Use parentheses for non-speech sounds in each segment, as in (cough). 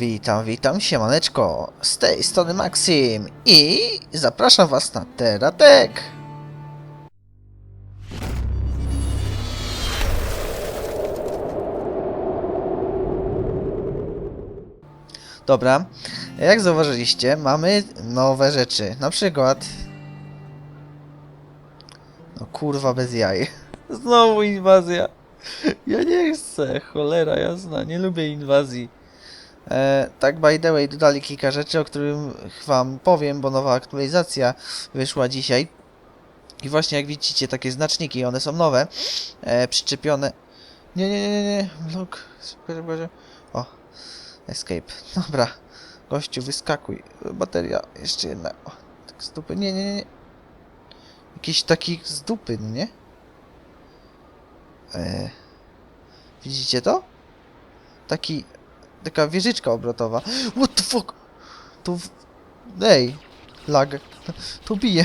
Witam, witam, siemaneczko, z tej strony Maxim i zapraszam was na Teratek. Dobra, jak zauważyliście, mamy nowe rzeczy, na przykład... No kurwa, bez jaj. (laughs) Znowu inwazja. Ja nie chcę, cholera jasna, nie lubię inwazji. E, tak, by the way, dodali kilka rzeczy, o którym wam powiem, bo nowa aktualizacja wyszła dzisiaj. I właśnie jak widzicie, takie znaczniki, one są nowe, e, przyczepione... Nie, nie, nie, nie, blok. O, escape, dobra. Gościu, wyskakuj. Bateria, jeszcze jedna. O, tak z dupy, nie, nie, nie, nie. Jakiś taki z dupy, no nie? E, widzicie to? Taki taka wieżyczka obrotowa. What the fuck? To... Ej, lag. To bije.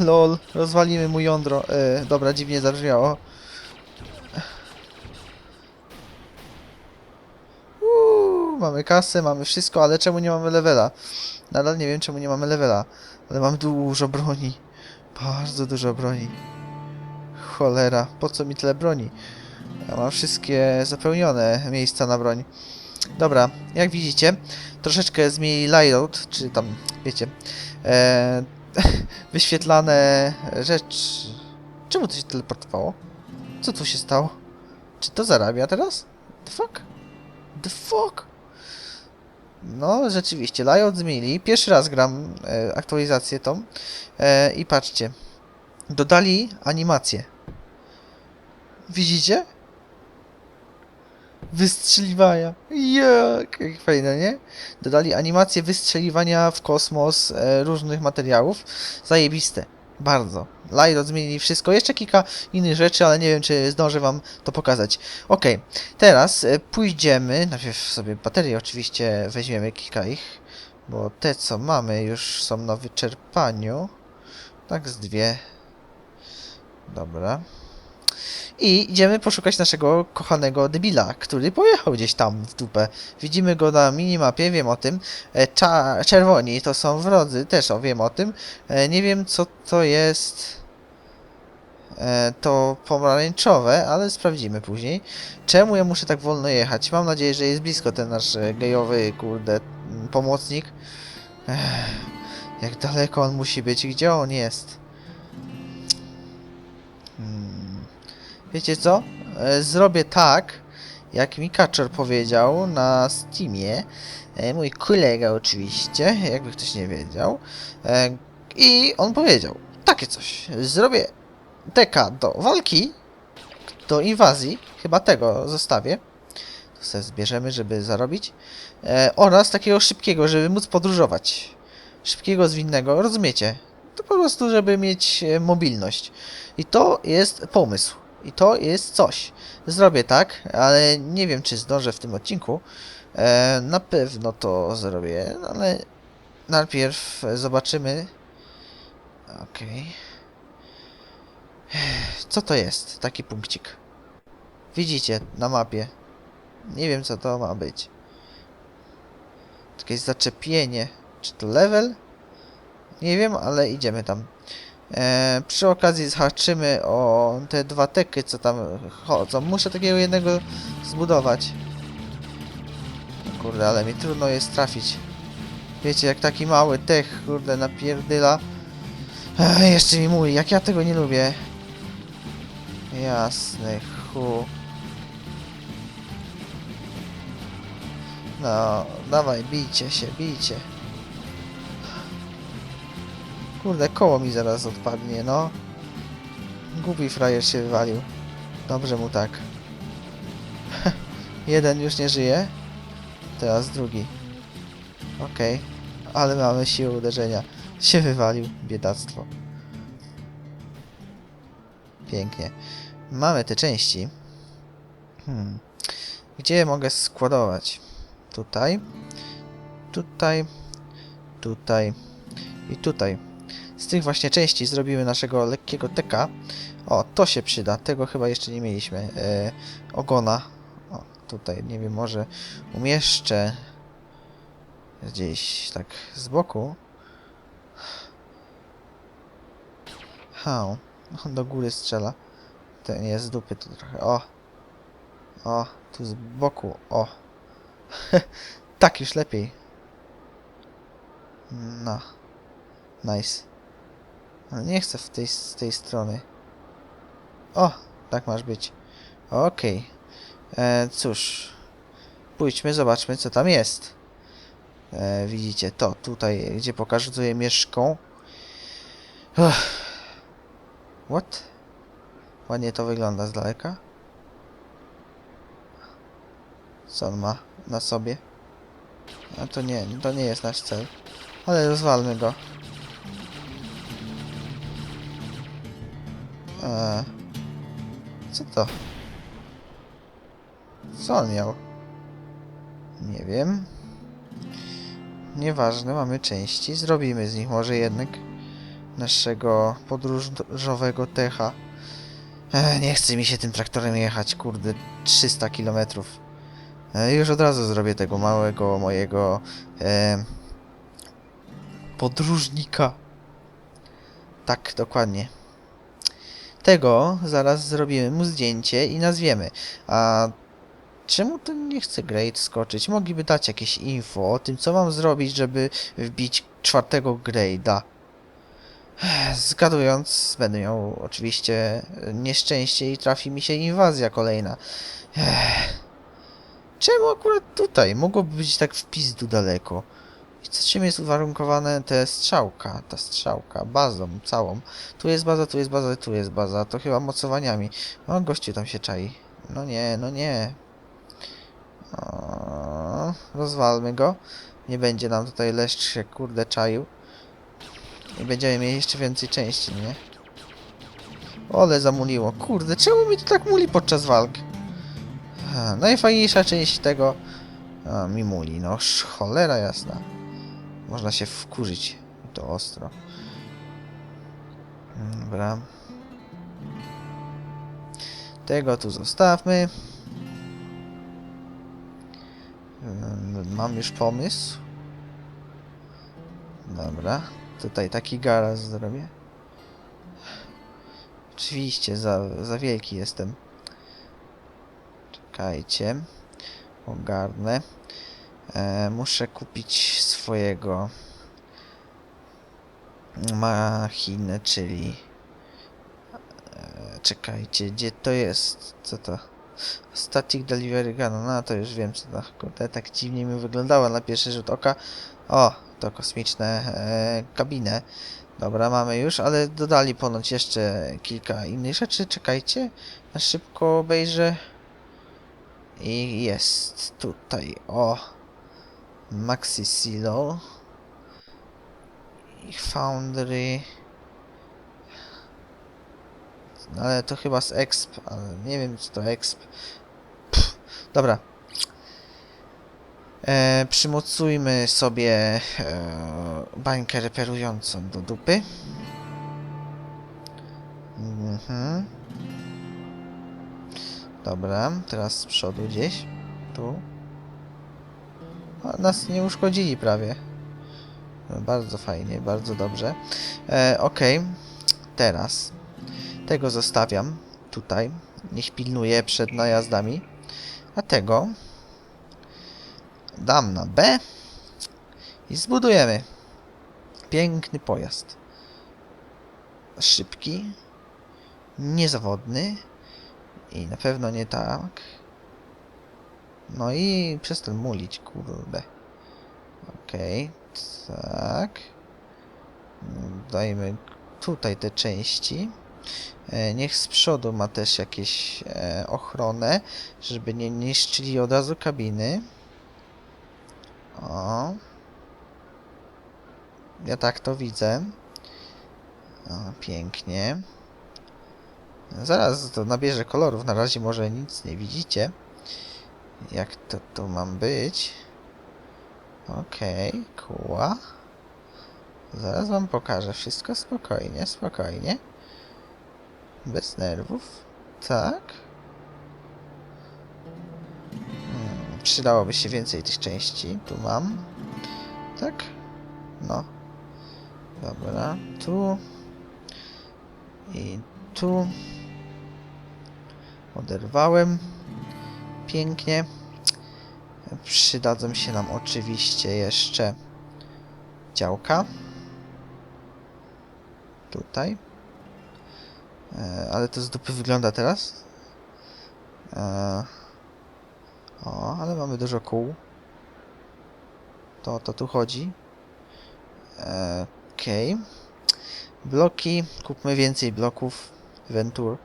Lol, rozwalimy mu jądro. E, dobra, dziwnie zabrzmiało. Mamy kasę, mamy wszystko, ale czemu nie mamy levela? Nadal nie wiem, czemu nie mamy levela. Ale mam dużo broni. Bardzo dużo broni. Cholera, po co mi tyle broni? Ja mam wszystkie zapełnione miejsca na broń. Dobra, jak widzicie, troszeczkę zmienili layout, czy tam, wiecie, e, (laughs) wyświetlane rzeczy. Czemu to się teleportowało? Co tu się stało? Czy to zarabia teraz? The fuck? The fuck? No, rzeczywiście, layout zmienili. Pierwszy raz gram e, aktualizację tą e, i patrzcie. Dodali animację. Widzicie? Wystrzeliwania. Jak? Jak fajne, nie? Dodali animację wystrzeliwania w kosmos e, różnych materiałów. Zajebiste. Bardzo. Layout zmienili wszystko. Jeszcze kilka innych rzeczy, ale nie wiem, czy zdążę wam to pokazać. Ok, teraz e, pójdziemy. Najpierw sobie baterie oczywiście weźmiemy kilka ich, bo te co mamy już są na wyczerpaniu. Tak z dwie. Dobra. I idziemy poszukać naszego kochanego debila, który pojechał gdzieś tam w dupę. Widzimy go na minimapie, wiem o tym. E, Cza czerwoni to są wrodzy, też o wiem o tym. E, nie wiem co to jest e, to pomarańczowe, ale sprawdzimy później. Czemu ja muszę tak wolno jechać? Mam nadzieję, że jest blisko ten nasz gejowy, kurde, pomocnik. Ech, jak daleko on musi być? Gdzie on jest? Hmm. Wiecie co? E, Zrobię tak, jak mi Kaczor powiedział na Steamie. E, Mój kolega oczywiście, jakby ktoś nie wiedział. E, I on powiedział takie coś. Zrobię TK do walki, do inwazji, chyba tego zostawię. To sobie zbierzemy, żeby zarobić. Oraz takiego szybkiego, żeby móc podróżować. Szybkiego, zwinnego, rozumiecie? To po prostu, żeby mieć mobilność. I to jest pomysł. I to jest coś. Zrobię tak, ale nie wiem, czy zdążę w tym odcinku. E, na pewno to zrobię, ale najpierw zobaczymy. Okej. Co to jest? Taki punkcik. Widzicie na mapie. Nie wiem, co to ma być. Jakieś zaczepienie. Czy to level? Nie wiem, ale idziemy tam. E, przy okazji zahaczymy o te dwa teky, co tam chodzą. Muszę takiego jednego zbudować. Kurde, ale mi trudno jest trafić. Wiecie, jak taki mały tech, kurde, napierdyla. Ech, jeszcze mi mówi, jak ja tego nie lubię. Jasny chu. No, dawaj, bijcie się, bijcie. Kurde, koło mi zaraz odpadnie, no. Głupi frajer się wywalił. Dobrze mu tak. (laughs) Jeden już nie żyje. Teraz drugi. Okej. Ale mamy siłę uderzenia. Się wywalił. Biedactwo. Pięknie. Mamy te części. Hmm. Gdzie mogę składować? Tutaj. Tutaj. Tutaj. I tutaj. Z tych właśnie części zrobimy naszego lekkiego TK. O, to się przyda. Tego chyba jeszcze nie mieliśmy. E, ogona. O, tutaj, nie wiem, może umieszczę gdzieś tak z boku. Ha, on do góry strzela. Ten jest z dupy tu trochę. O! O, tu z boku. O! (laughs) tak już lepiej. No. Nice. Ale nie chcę w tej, z tej strony. O! Tak masz być. Okej. E, Cóż. Pójdźmy, zobaczmy co tam jest. E, widzicie to tutaj, gdzie pokazuję mieszką. Uff. What? Ładnie to wygląda z daleka. Co on ma na sobie? A to nie, to nie jest nasz cel. Ale rozwalmy go. Eee, co to? Co on miał? Nie wiem. Nieważne, mamy części. Zrobimy z nich może jednak naszego podróżowego techa. Ech, nie chce mi się tym traktorem jechać, kurde, 300 kilometrów. E, Już od razu zrobię tego małego mojego e, podróżnika. Tak, dokładnie. Tego zaraz zrobimy mu zdjęcie i nazwiemy. A czemu to nie chce Great skoczyć? Mogliby dać jakieś info o tym, co mam zrobić, żeby wbić czwartego Grada. Zgadując, będę miał oczywiście nieszczęście i trafi mi się inwazja kolejna. Czemu akurat tutaj? Mogłoby być tak w pizdu daleko. I co czym jest uwarunkowane te strzałka, ta strzałka, bazą całą. Tu jest baza, tu jest baza, tu jest baza. To chyba mocowaniami. O, gościu tam się czai. No nie, no nie. O, rozwalmy go. Nie będzie nam tutaj leszcz się kurde czaił. I będziemy mieli jeszcze więcej części, nie? Ole zamuliło. Kurde, czemu mi to tak muli podczas walk? Najfajniejsza część tego... A, mi muli, no cholera jasna. Można się wkurzyć. To ostro. Dobra. Tego tu zostawmy. Mam już pomysł. Dobra. Tutaj taki garaż zrobię. Oczywiście, za, za wielki jestem. Czekajcie. Ogarnę. E, muszę kupić swojego machinę, czyli e, czekajcie, gdzie to jest? Co to? Static Delivery Gun, no to już wiem co to, kurde, tak dziwnie mi wyglądała na pierwszy rzut oka. O, to kosmiczne e, kabinę. Dobra, mamy już, ale dodali ponoć jeszcze kilka innych rzeczy, czekajcie, na szybko obejrzę. I jest tutaj, o, Maxi Silo i Foundry. No ale to chyba z Exp, ale nie wiem co to Exp. Pff, dobra. E, przymocujmy sobie e, bańkę reperującą do dupy. Mhm. Dobra, teraz z przodu gdzieś. Tu. A, nas nie uszkodzili prawie. No, bardzo fajnie, bardzo dobrze. E, Okej, teraz tego zostawiam tutaj. Niech pilnuje przed najazdami. A tego dam na B i zbudujemy piękny pojazd. Szybki, niezawodny i na pewno nie tak. No i przestań mulić, kurde. Okej, tak. Dajmy tutaj te części. E, Niech z przodu ma też jakieś e, ochronę, żeby nie niszczyli od razu kabiny. O. Ja tak to widzę. O, pięknie. Zaraz to nabierze kolorów. Na razie może nic nie widzicie. Jak to tu mam być? Okej, okay, kuła. Zaraz wam pokażę wszystko spokojnie, spokojnie. Bez nerwów. Tak. przydałoby się więcej tych części. Tu mam. Tak? No. Dobra, tu. I tu. Oderwałem. Pięknie. Przydadzą się nam oczywiście jeszcze działka. Tutaj. E, ale to z dupy wygląda teraz. E, o, ale mamy dużo kół. To to tu chodzi. E, Okej. Bloki. Kupmy więcej bloków. Ventur.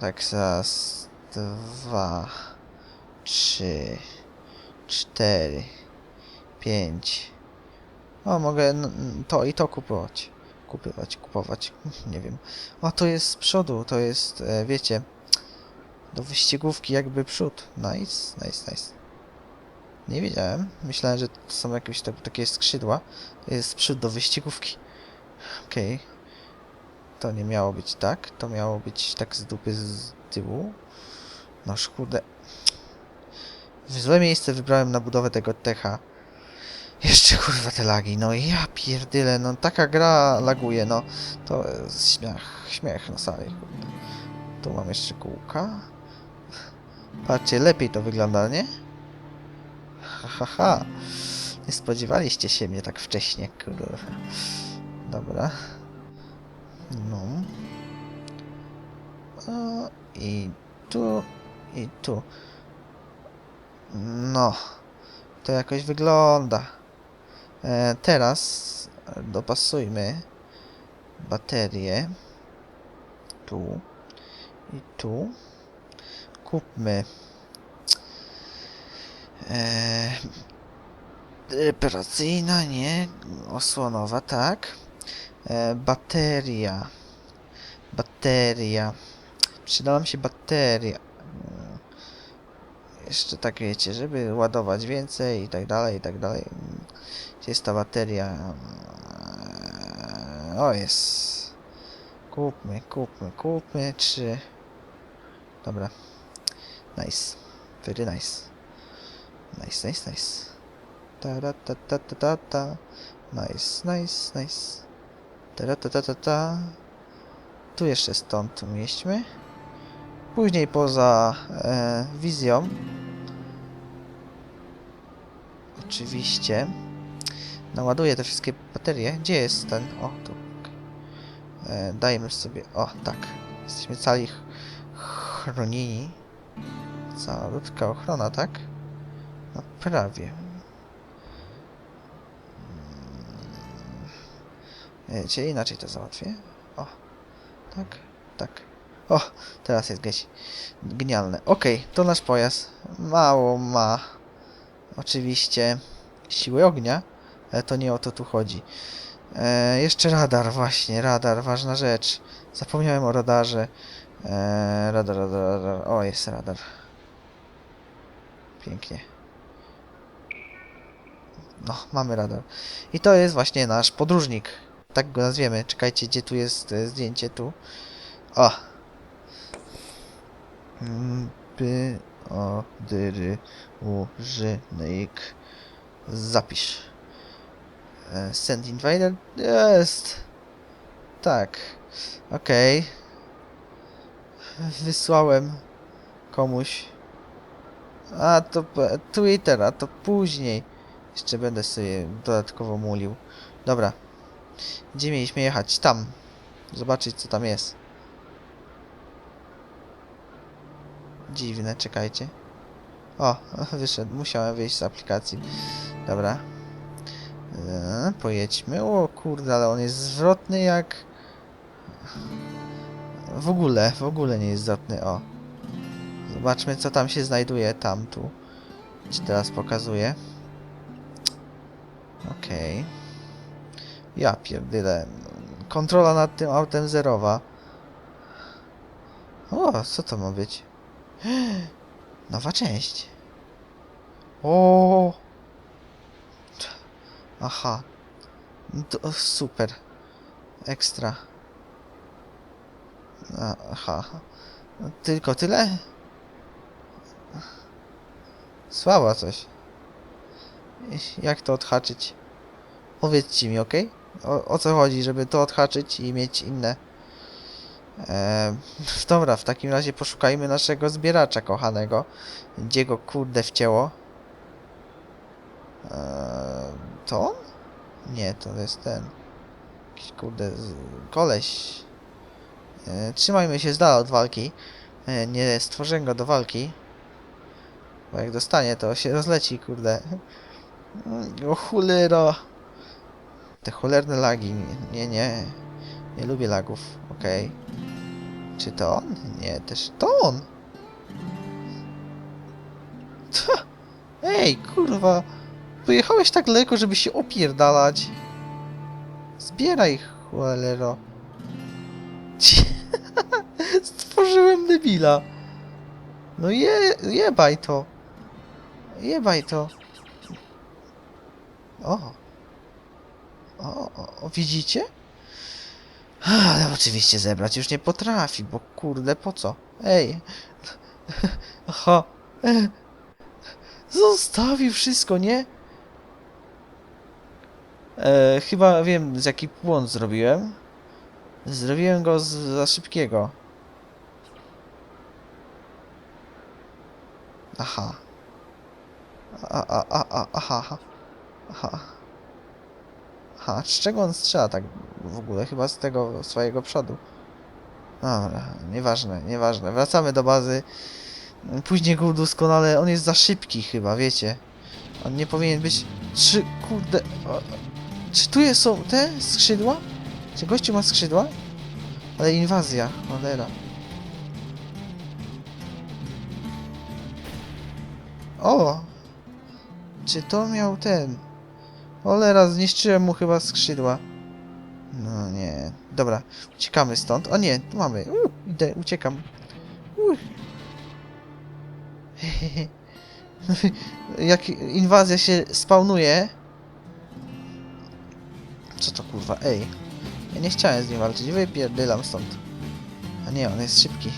Tak, raz, dwa, trzy, cztery, pięć. O, mogę to i to kupować. Kupywać, kupować. (laughs) Nie wiem. O, to jest z przodu. To jest, e, wiecie, do wyścigówki jakby przód. Nice, nice, nice. Nie wiedziałem. Myślałem, że to są jakieś tak, takie skrzydła. To jest przód do wyścigówki. Okej. To nie miało być tak. To miało być tak z dupy z tyłu. No kurde. Złe miejsce wybrałem na budowę tego techa. Jeszcze kurwa te lagi, no ja pierdyle, no taka gra laguje, no. To jest śmiech, śmiech na sali. Tu mam jeszcze kółka. Patrzcie, lepiej to wygląda, nie? Ha, ha, ha. Nie spodziewaliście się mnie tak wcześnie, kurwa. Dobra. No. O, I tu, i tu. No. To jakoś wygląda. E, teraz dopasujmy baterię. Tu. I tu. Kupmy e, reparacyjna, nie? Osłonowa, tak. E, bateria. Bateria. Przyda nam się bateria. Mm. Jeszcze tak wiecie, żeby ładować więcej i tak dalej, i tak dalej. Mm. Gdzie jest ta bateria? Eee, O, jest. Kupmy, kupmy, kupmy. Trzy. Dobra. Nice. Very nice. Nice, nice, nice. Ta ta ta ta ta ta ta. Nice, nice, nice. Ta ta ta ta ta. Tu jeszcze stąd umieśćmy. Później poza e, wizją. Oczywiście. Naładuję te wszystkie baterie. Gdzie jest ten? O, tu. E, sobie. O, tak. Jesteśmy cali ch- chronieni. Cała ludzka ochrona, tak? No prawie. Mm. Wiecie, inaczej to załatwię. O, tak, tak. O, teraz jest gdzieś genialne. Okej, to nasz pojazd. Mało ma oczywiście siły ognia, ale to nie o to tu chodzi. E, jeszcze radar, właśnie, radar, ważna rzecz. Zapomniałem o radarze. E, radar, radar, radar. O, jest radar. Pięknie. No, mamy radar. I to jest właśnie nasz podróżnik. Tak go nazwiemy. Czekajcie, gdzie tu jest e, zdjęcie tu. O! By, o, dyry, u, ży, nyk. Zapisz. E, Send invader? Jest! Tak. Okej. Wysłałem komuś. A to p- Twittera, to później. Jeszcze będę sobie dodatkowo mulił. Dobra. Gdzie mieliśmy jechać? Tam. Zobaczyć co tam jest. Dziwne, czekajcie. O, (laughs) wyszedł. Musiałem wyjść z aplikacji. Dobra. Eee, pojedźmy. O kurde, ale on jest zwrotny jak... W ogóle, w ogóle nie jest zwrotny. O. Zobaczmy co tam się znajduje. Tam, tu. Ci teraz pokazuję. Okej. Ja pierdyle. Kontrola nad tym autem zerowa. O, co to ma być? (gasps) Nowa część. O. Aha. Super. Ekstra. Aha. Tylko tyle? Słaba coś. Jak to odhaczyć? Powiedzcie mi, ok? O, o co chodzi, żeby to odhaczyć i mieć inne. Eee, (laughs) dobra, w takim razie poszukajmy naszego zbieracza kochanego. Gdzie go kurde wcięło? Eee, to on? Nie, to jest ten. Jakiś kurde koleś. Eee, trzymajmy się z dala od walki. Eee, nie stworzyłem go do walki. Bo jak dostanie, to się rozleci, kurde. (laughs) O cholera. Te cholerne lagi. Nie, nie. Nie lubię lagów. Okej. Czy to on? Nie, też to on. Ta. Ej, kurwa. Pojechałeś tak daleko, żeby się opierdalać. Zbieraj, cholero. (laughs) Stworzyłem debila. No je, jebaj to. Jebaj to. O. O, o, o widzicie? Ale oczywiście zebrać już nie potrafi, bo kurde, po co? Ej. Aha. Zostawił wszystko, nie? E, chyba wiem, z jaki błąd zrobiłem. Zrobiłem go z, za szybkiego. Aha. A, a, a, a, aha, aha. Aha. Aha, z czego on strzela tak w ogóle? Chyba z tego swojego przodu. Dobra, nieważne, nieważne. Wracamy do bazy. Później go udoskonale. On jest za szybki chyba, wiecie. On nie powinien być... Czy, kurde... Czy tu są te skrzydła? Czy gościu ma skrzydła? Ale inwazja, cholera. O! Czy to miał ten? Cholera, zniszczyłem mu chyba skrzydła. No nie. Dobra, uciekamy stąd. O nie, tu mamy. U, idę, uciekam. U. (laughs) Jak inwazja się spawnuje. Co to kurwa? Ej. Ja nie chciałem z nim walczyć. Wypierdylam stąd. A nie, on jest szybki.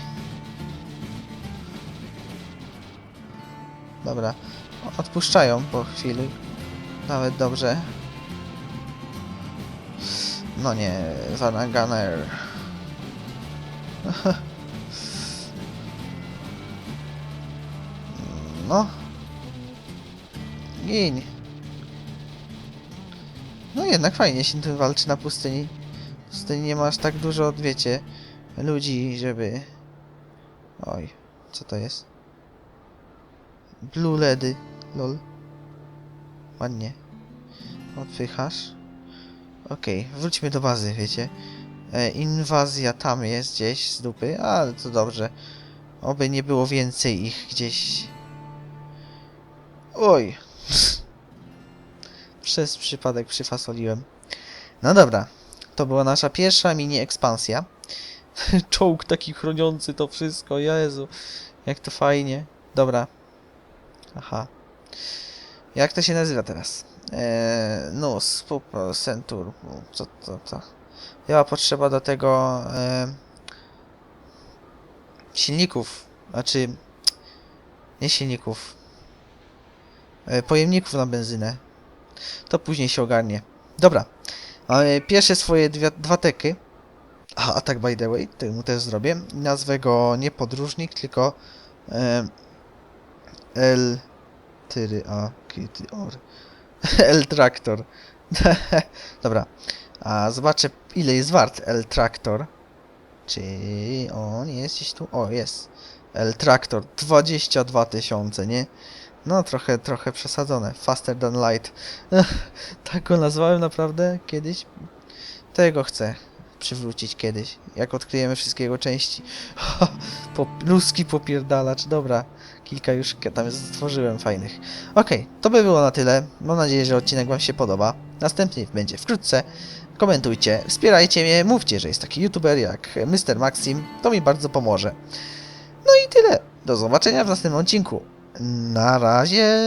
Dobra. Odpuszczają po chwili. Nawet dobrze. No nie, Van Gunner. (laughs) No. Gin. No jednak fajnie się tu walczy na pustyni. W pustyni nie masz tak dużo, wiecie, ludzi, żeby... Oj, co to jest? Blue Ledy, lol. Ładnie. Odpychasz. Okej, wróćmy do bazy, wiecie. E, inwazja tam jest gdzieś z dupy, ale to dobrze. Oby nie było więcej ich gdzieś. Oj. (laughs) Przez przypadek przyfasoliłem. No dobra. To była nasza pierwsza mini ekspansja. (laughs) Czołg taki chroniący to wszystko, Jezu. Jak to fajnie. Dobra. Aha. Jak to się nazywa teraz? Eee, no, Spupro, Centur. Co to, to? Była potrzeba do tego e, silników, znaczy nie silników, e, pojemników na benzynę. To później się ogarnie. Dobra, pierwsze swoje dwie, dwa teki, a, a tak by the way, to mu też zrobię, nazwę go nie podróżnik, tylko e, L tyry a kitty or (laughs) L traktor. (laughs) Dobra. A zobaczę ile jest wart L traktor. Czy on jest gdzieś tu? O, jest. L traktor 22 tysiące, nie? No trochę, trochę przesadzone. Faster than light. (laughs) tak go nazwałem naprawdę kiedyś. Tego chcę przywrócić kiedyś. Jak odkryjemy wszystkie jego części. po, ludzki popierdalacz. Dobra. Kilka już tam stworzyłem fajnych. Okej, to by było na tyle. Mam nadzieję, że odcinek Wam się podoba. Następny będzie wkrótce. Komentujcie, wspierajcie mnie, mówcie, że jest taki youtuber jak Mr. Maxim. To mi bardzo pomoże. No i tyle. Do zobaczenia w następnym odcinku. Na razie.